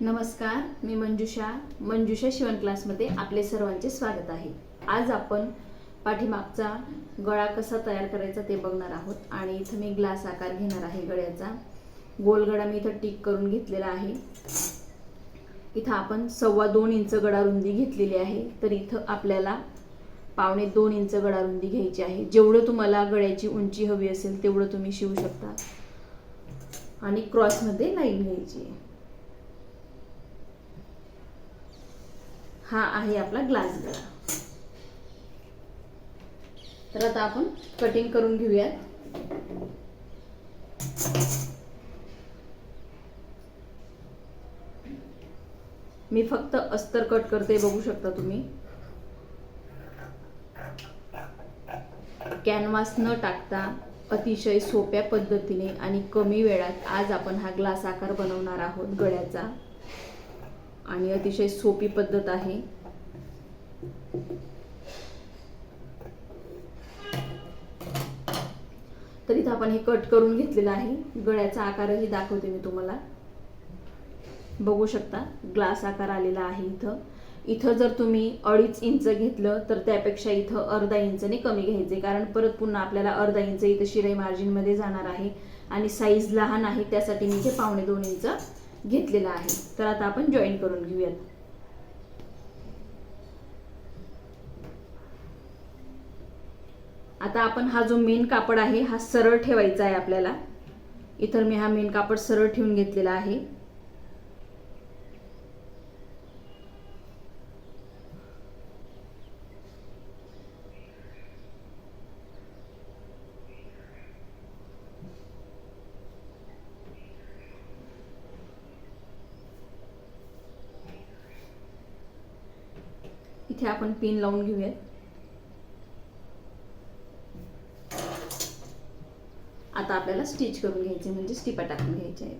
नमस्कार मी मंजुषा. मंजुषा शिवण क्लासमध्ये आपले सर्वांचे स्वागत आहे. आज आपण पाठीमागचा गळा कसा तयार करायचा ते बघणार आहोत आणि इथं मी ग्लास आकार घेणार आहे गळ्याचा. गोल गळा मी इथं टिक करून घेतलेला आहे. इथं आपण सव्वा दोन इंच गळा रुंदी घेतलेली आहे. तर इथं आपल्याला पावणे दोन इंच गळा रुंदी घ्यायची आहे. जेवढं तुम्हाला गळ्याची उंची हवी असेल तेवढं तुम्ही शिवू शकता. आणि क्रॉसमध्ये लाईन घ्यायची आहे. हा आहे आपला ग्लास गळा. तर आता आपण कटिंग करून घेऊयात. मी फक्त अस्तर कट करते बघू शकता तुम्ही. कॅनव्हास न टाकता अतिशय सोप्या पद्धतीने आणि कमी वेळात आज आपण हा ग्लास आकार बनवणार आहोत गळ्याचा. आणि अतिशय सोपी पद्धत आहे. तर इथं आपण हे कट करून घेतलेलं आहे. गळ्याचा आकारही दाखवते मी तुम्हाला. बघू शकता ग्लास आकार आलेला आहे इथं. इथं जर तुम्ही अडीच इंच घेतलं तर त्यापेक्षा इथं अर्धा इंचने कमी घ्यायचे. कारण परत पुन्हा आपल्याला अर्धा इंच इथं शिराई मार्जिनमध्ये जाणार आहे. आणि साईज लहान आहे त्यासाठी मी इथे पावणे दोन इंच घेतलेला आहे. तर आता आपण जॉईन करून घेऊयात. आता आपण हा जो मेन कापड आहे हा सरळ ठेवायचा आहे आपल्याला. इतर मी हा मेन कापड सरळ ठेवून घेतलेला आहे. इथे आपण पिन लावून घेऊयात. आता आपल्याला स्टिच करून घ्यायचे म्हणजे स्टिपा टाकून घ्यायचे आहेत.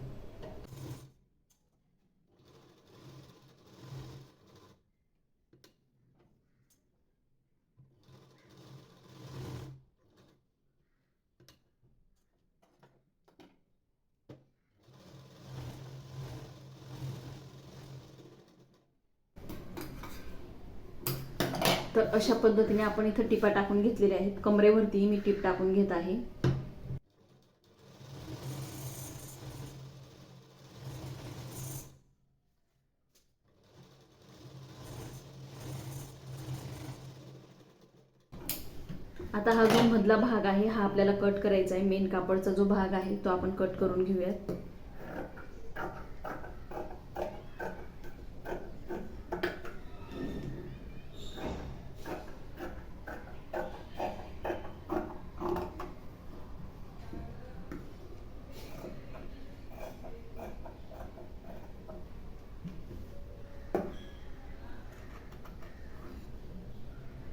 तर अशा पद्धतीने आपण इथं टिपा टाकून घेतलेल्या आहेत. कमरेवरती मी टीप टाकून घेत आहे. आता हा जो मधला भाग आहे हा आपल्याला कट करायचा आहे. मेन कापडचा जो भाग आहे तो आपण कट करून घेऊयात.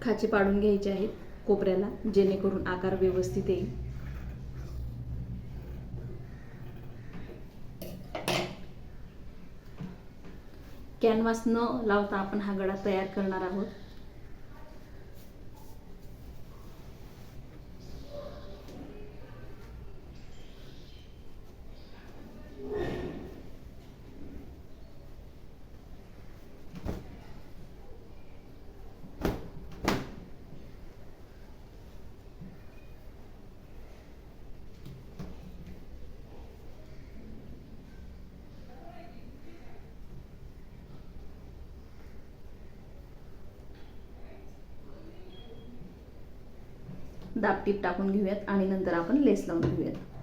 खाचे पाडून घ्यायचे आहेत कोपऱ्याला जेणेकरून आकार व्यवस्थित येईल. कॅनव्हास न लावता आपण हा गडा तयार करणार आहोत. दाबटीप टाकून घेऊयात आणि नंतर आपण लेस लावून घेऊयात.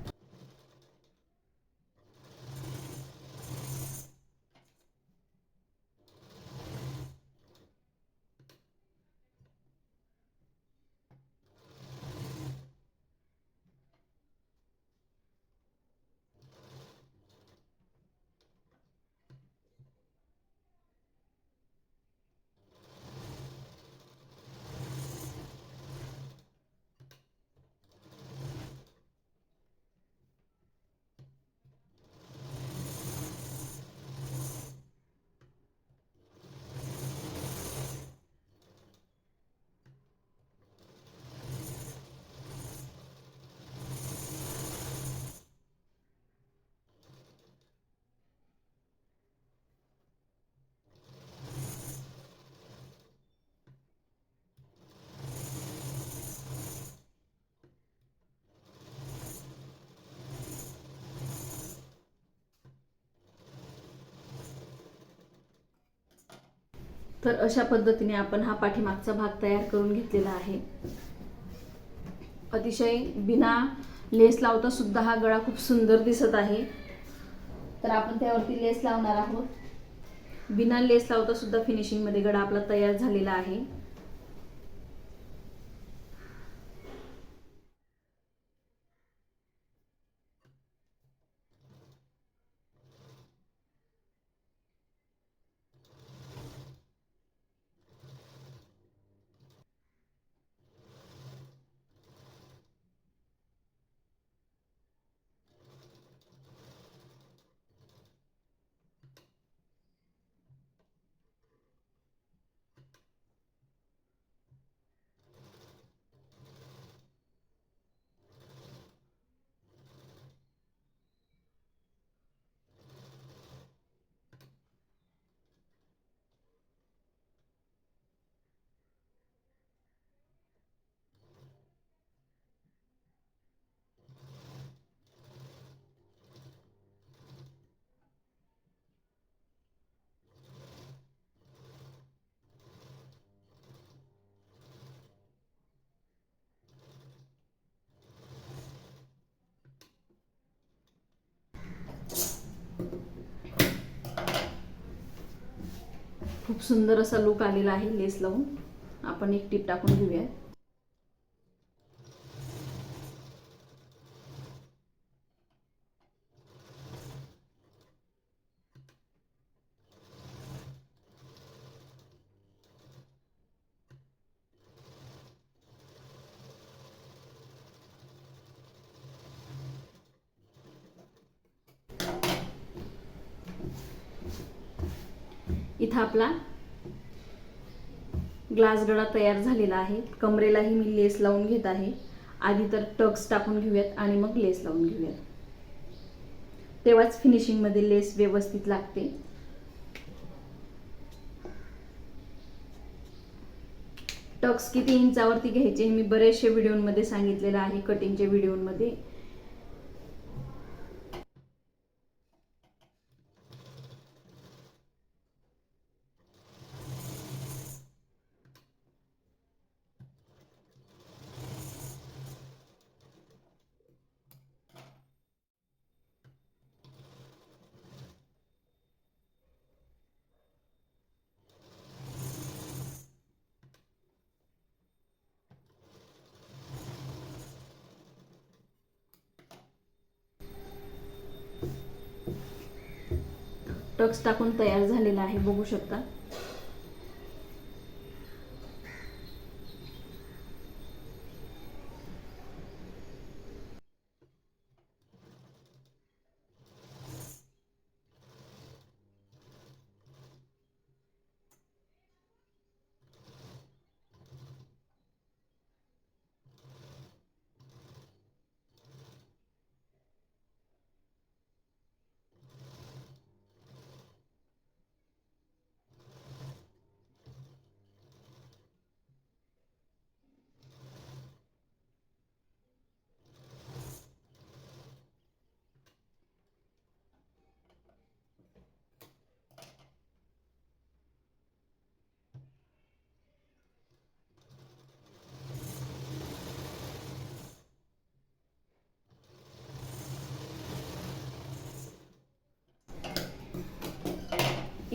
तर अशा पद्धतीने आपण हा पाठीमागचा भाग तयार करून घेतलेला आहे. अतिशय बिना लेस लावता सुद्धा हा गळा खूप सुंदर दिसत आहे. तर आपण त्यावरती लेस लावणार आहोत. बिना लेस लावता सुद्धा फिनिशिंगमध्ये गळा आपला तयार झालेला आहे. खूप सुंदर असा लुक आलेला आहे लेस लावून. आपण एक टीप टाकून घेऊया इथं आपला ग्लास गळा तयार झालेला आहे. कमरेलाही मी लेस लावून घेत आहे. आधी तर टक्स टाकून घेऊयात आणि मग लेस लावून घेऊयात. तेव्हाच फिनिशिंगमध्ये लेस व्यवस्थित लागते. टक्स किती इंचावरती घ्यायचे हे मी बरेचसे व्हिडिओमध्ये सांगितलेलं आहे कटिंगच्या व्हिडिओमध्ये टक्स टाकून तयार झालेला आहे बघू शकता.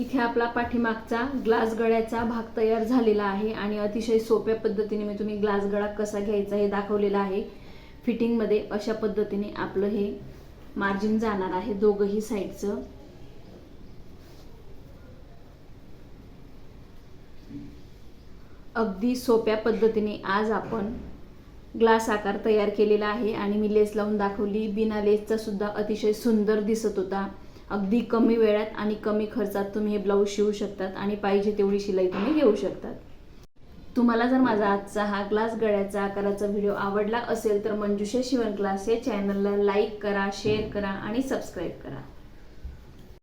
इथे आपला पाठीमागचा ग्लास गळ्याचा भाग तयार झालेला आहे आणि अतिशय सोप्या पद्धतीने मी तुम्ही ग्लास गळा कसा घ्यायचा हे दाखवलेलं आहे. फिटिंगमध्ये अशा पद्धतीने आपलं हे मार्जिन जाणार आहे दोघंही साईडचं अगदी सोप्या पद्धतीने आज आपण ग्लास आकार तयार केलेला आहे आणि मी लेस लावून दाखवली. बिना लेसचा सुद्धा अतिशय सुंदर दिसत होता. अगदी कमी वेळात आणि कमी खर्चात तुम्ही हे ब्लाऊज शिवू शकतात आणि पाहिजे तेवढी शिलाई तुम्ही घेऊ शकतात. तुम्हाला जर माझा आजचा हा ग्लास गळ्याचा आकाराचा व्हिडिओ आवडला असेल तर मंजुषा शिवण क्लास हे चॅनलला लाईक करा शेअर करा आणि सबस्क्राईब करा.